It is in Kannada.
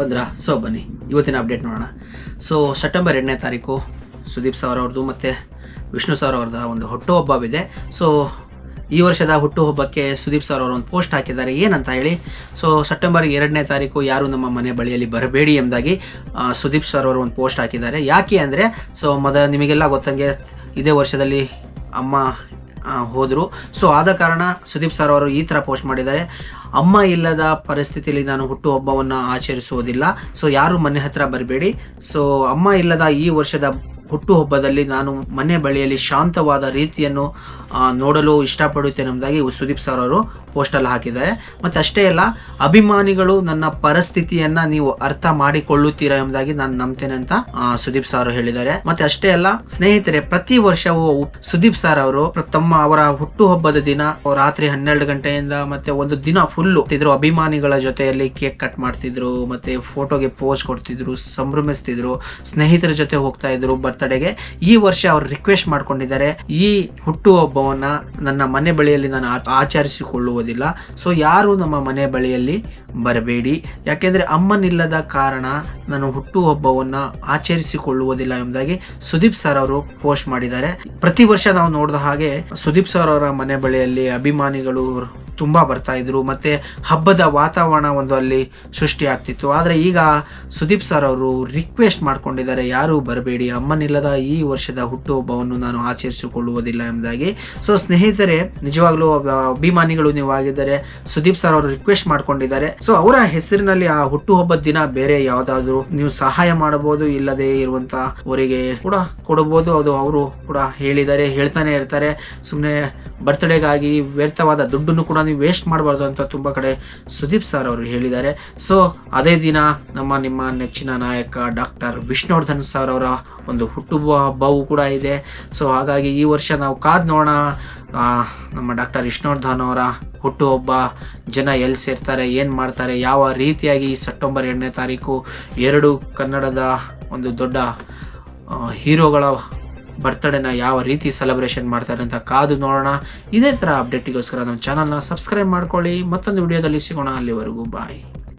ಬಂದ್ರಾ? ಸೊ ಬನ್ನಿ. ಇವತ್ತಿನ ಅಪ್ಡೇಟ್ ನೋಡೋಣ. ಸೊ ಸೆಪ್ಟೆಂಬರ್ ಎರಡನೇ ತಾರೀಕು ಸುದೀಪ್ ಸರ್ ಅವ್ರದ್ದು ಮತ್ತು ವಿಷ್ಣು ಸರ್ ಅವ್ರದ ಒಂದು ಹುಟ್ಟುಹಬ್ಬವಿದೆ. ಸೊ ಈ ವರ್ಷದ ಹುಟ್ಟುಹಬ್ಬಕ್ಕೆ ಸುದೀಪ್ ಸರ್ ಅವರು ಒಂದು ಪೋಸ್ಟ್ ಹಾಕಿದ್ದಾರೆ. ಏನಂತ ಹೇಳಿ? ಸೊ ಸೆಪ್ಟೆಂಬರ್ ಎರಡನೇ ತಾರೀಕು ಯಾರು ನಮ್ಮ ಮನೆ ಬಳಿಯಲ್ಲಿ ಬರಬೇಡಿ ಎಂಬುದಾಗಿ ಸುದೀಪ್ ಸರ್ ಅವರು ಒಂದು ಪೋಸ್ಟ್ ಹಾಕಿದ್ದಾರೆ. ಯಾಕೆ ಅಂದರೆ ಸೊ ಮದ ನಿಮಗೆಲ್ಲ ಗೊತ್ತಂಗೆ ಇದೇ ವರ್ಷದಲ್ಲಿ ಅಮ್ಮ ಹೋದ್ರು. ಸೊ ಆದ ಕಾರಣ ಸುದೀಪ್ ಸರ್ ಅವರು ಈ ಥರ ಪೋಸ್ಟ್ ಮಾಡಿದ್ದಾರೆ. ಅಮ್ಮ ಇಲ್ಲದ ಪರಿಸ್ಥಿತಿಯಲ್ಲಿ ನಾನು ಹುಟ್ಟುಹಬ್ಬವನ್ನು ಆಚರಿಸುವುದಿಲ್ಲ. ಸೊ ಯಾರು ಮನೆ ಹತ್ರ ಬರಬೇಡಿ. ಸೊ ಅಮ್ಮ ಇಲ್ಲದ ಈ ವರ್ಷದ ಹುಟ್ಟುಹಬ್ಬದಲ್ಲಿ ನಾನು ಮನೆ ಬಳಿಯಲ್ಲಿ ಶಾಂತವಾದ ರೀತಿಯನ್ನು ನೋಡಲು ಇಷ್ಟಪಡುತ್ತೇನೆ ಎಂಬುದಾಗಿ ಸುದೀಪ್ ಸರ್ ಅವರು ಪೋಸ್ಟಲ್ಲಿ ಹಾಕಿದ್ದಾರೆ. ಮತ್ತು ಅಷ್ಟೇ ಅಲ್ಲ, ಅಭಿಮಾನಿಗಳು ನನ್ನ ಪರಿಸ್ಥಿತಿಯನ್ನು ನೀವು ಅರ್ಥ ಮಾಡಿಕೊಳ್ಳುತ್ತೀರಾ ಎಂಬುದಾಗಿ ನಾನು ನಂಬ್ತೇನೆ ಅಂತ ಸುದೀಪ್ ಸರ್ ಹೇಳಿದ್ದಾರೆ. ಮತ್ತೆ ಅಷ್ಟೇ ಅಲ್ಲ, ಸ್ನೇಹಿತರೆ, ಪ್ರತಿ ವರ್ಷವೂ ಸುದೀಪ್ ಸರ್ ಅವರು ತಮ್ಮ ಅವರ ಹುಟ್ಟುಹಬ್ಬದ ದಿನ, ರಾತ್ರಿ ಹನ್ನೆರಡು ಗಂಟೆಯಿಂದ ಮತ್ತೆ ಒಂದು ದಿನ ಫುಲ್ಲು ಇದ್ರು ಅಭಿಮಾನಿಗಳ ಜೊತೆಯಲ್ಲಿ ಕೇಕ್ ಕಟ್ ಮಾಡ್ತಿದ್ರು, ಮತ್ತೆ ಫೋಟೋಗೆ ಪೋಸ್ ಕೊಡ್ತಿದ್ರು, ಸಂಭ್ರಮಿಸ್ತಿದ್ರು, ಸ್ನೇಹಿತರ ಜೊತೆ ಹೋಗ್ತಾ ಇದ್ರು ಬರ್ತ್ಡೇಗೆ ಈ ವರ್ಷ ಅವ್ರು ರಿಕ್ವೆಸ್ಟ್ ಮಾಡ್ಕೊಂಡಿದ್ದಾರೆ. ಈ ಹುಟ್ಟುಹಬ್ಬವನ್ನ ನನ್ನ ಮನೆ ಬಳಿಯಲ್ಲಿ ನಾನು ಆಚರಿಸಿಕೊಳ್ಳುವುದಿಲ್ಲ. ಸೊ ಯಾರು ನಮ್ಮ ಮನೆ ಬಳಿಯಲ್ಲಿ ಬರಬೇಡಿ. ಯಾಕೆಂದ್ರೆ ಅಮ್ಮನಿಲ್ಲದ ಕಾರಣ ನಾನು ಹುಟ್ಟುಹಬ್ಬವನ್ನ ಆಚರಿಸಿಕೊಳ್ಳುವುದಿಲ್ಲ ಎಂಬುದಾಗಿ ಸುದೀಪ್ ಸರ್ ಅವರು ಪೋಸ್ಟ್ ಮಾಡಿದ್ದಾರೆ. ಪ್ರತಿ ವರ್ಷ ನಾವು ನೋಡಿದ ಹಾಗೆ ಸುದೀಪ್ ಸರ್ ಅವರ ಮನೆ ಬಳಿಯಲ್ಲಿ ಅಭಿಮಾನಿಗಳು ತುಂಬಾ ಬರ್ತಾ ಇದ್ರು. ಮತ್ತೆ ಹಬ್ಬದ ವಾತಾವರಣ ಒಂದು ಅಲ್ಲಿ ಸೃಷ್ಟಿ ಆಗ್ತಿತ್ತು. ಆದರೆ ಈಗ ಸುದೀಪ್ ಸರ್ ಅವರು ರಿಕ್ವೆಸ್ಟ್ ಮಾಡ್ಕೊಂಡಿದ್ದಾರೆ. ಯಾರು ಬರಬೇಡಿ. ಅಮ್ಮನಿಲ್ಲದ ಈ ವರ್ಷದ ಹುಟ್ಟುಹಬ್ಬವನ್ನು ನಾನು ಆಚರಿಸಿಕೊಳ್ಳುವುದಿಲ್ಲ ಎಂಬುದಾಗಿ ಸೊ ಸ್ನೇಹಿತರೆ, ನಿಜವಾಗ್ಲೂ ಅಭಿಮಾನಿಗಳು ನೀವು ಆಗಿದ್ದಾರೆ ಸುದೀಪ್ ಸರ್ ಅವರು ರಿಕ್ವೆಸ್ಟ್ ಮಾಡ್ಕೊಂಡಿದ್ದಾರೆ. ಸೊ ಅವರ ಹೆಸರಿನಲ್ಲಿ ಆ ಹುಟ್ಟುಹಬ್ಬದ ದಿನ ಬೇರೆ ಯಾವುದಾದ್ರೂ ನೀವು ಸಹಾಯ ಮಾಡಬಹುದು, ಇಲ್ಲದೆ ಇರುವಂತ ಅವರಿಗೆ ಕೂಡ ಕೊಡಬಹುದು. ಅದು ಅವರು ಕೂಡ ಹೇಳಿದ್ದಾರೆ, ಹೇಳ್ತಾನೆ ಇರ್ತಾರೆ. ಸುಮ್ಮನೆ ಬರ್ತ್ಡೇಗಾಗಿ ವ್ಯರ್ಥವಾದ ದುಡ್ಡನ್ನು ಕೂಡ ನೀವು ವೇಸ್ಟ್ ಮಾಡಬಾರ್ದು ಅಂತ ತುಂಬ ಕಡೆ ಸುದೀಪ್ ಸರ್ ಅವರು ಹೇಳಿದ್ದಾರೆ. ಸೊ ಅದೇ ದಿನ ನಮ್ಮ ನಿಮ್ಮ ನೆಚ್ಚಿನ ನಾಯಕ ಡಾಕ್ಟರ್ ವಿಷ್ಣುವರ್ಧನ್ ಸರ್ ಅವರ ಒಂದು ಹುಟ್ಟುಹಬ್ಬ ಹಬ್ಬವೂ ಕೂಡ ಇದೆ. ಸೊ ಹಾಗಾಗಿ ಈ ವರ್ಷ ನಾವು ಕಾದ್ ನೋಡೋಣ. ನಮ್ಮ ಡಾಕ್ಟರ್ ವಿಷ್ಣುವರ್ಧನ್ ಅವರ ಹುಟ್ಟುಹಬ್ಬ, ಜನ ಎಲ್ಲಿ ಸೇರ್ತಾರೆ, ಏನು ಮಾಡ್ತಾರೆ, ಯಾವ ರೀತಿಯಾಗಿ ಈ ಸೆಪ್ಟೆಂಬರ್ ಎರಡನೇ ತಾರೀಕು ಎರಡು ಕನ್ನಡದ ಒಂದು ದೊಡ್ಡ ಹೀರೋಗಳ ಬರ್ತ್ಡೇನ ಯಾವ ರೀತಿ ಸೆಲೆಬ್ರೇಷನ್ ಮಾಡ್ತಾರೆ ಅಂತ ಕಾದು ನೋಡೋಣ. ಇದೇ ಥರ ಅಪ್ಡೇಟಿಗೋಸ್ಕರ ನಮ್ಮ ಚಾನಲ್ನ ಸಬ್ಸ್ಕ್ರೈಬ್ ಮಾಡ್ಕೊಳ್ಳಿ. ಮತ್ತೊಂದು ವಿಡಿಯೋದಲ್ಲಿ ಸಿಗೋಣ. ಅಲ್ಲಿವರೆಗೂ ಬಾಯ್